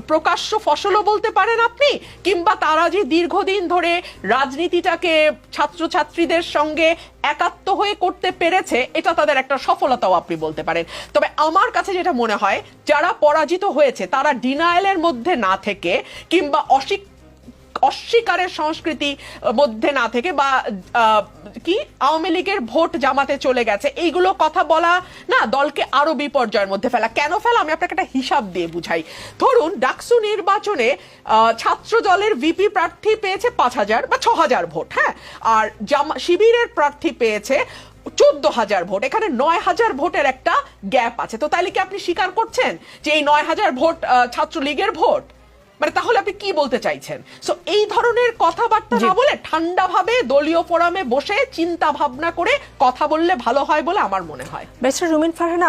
প্রকাশ্য ফসলও বলতে পারেন আপনি, কিংবা তারা যে দীর্ঘদিন ধরে রাজনীতিটাকে ছাত্রছাত্রীদের সঙ্গে একাত্ম হয়ে করতে পেরেছে, এটা তাদের একটা সফলতাও আপনি বলতে পারেন। তবে আমার কাছে যেটা মনে হয়, যারা পরাজিত হয়েছে, তারা ডিনায়ালের মধ্যে না থেকে, কিংবা অস্বীক অস্বীকারের সংস্কৃতি মধ্যে না থেকে বা কি, আওয়ামী লীগের ভোট জামাতে চলে গেছে, এইগুলো কথা বলা না দলকে আরও বিপর্যয়ের মধ্যে ফেলা। কেন ফেলা? আমি আপনাকে একটা হিসাব দিয়ে বুঝাই। ধরুন, ডাকসু নির্বাচনে ছাত্র দলের ভিপি প্রার্থী পেয়েছে পাঁচ হাজার বা ছ হাজার ভোট হ্যাঁ? আর জামা শিবিরের প্রার্থী পেয়েছে চোদ্দ হাজার ভোট, এখানে নয় হাজার ভোটের একটা গ্যাপ আছে। তো তাইলে কি আপনি স্বীকার করছেন যে এই নয় হাজার ভোট ছাত্রলীগের ভোট? মানে তাহলে আপনি কি বলতে চাইছেন? সো এই ধরনের কথাবার্তা না বলে ঠান্ডা ভাবে দলীয় ফোরামে বসে চিন্তা ভাবনা করে কথা বললে ভালো হয় বলে আমার মনে হয়। ব্যারিস্টার রুমিন ফারহানা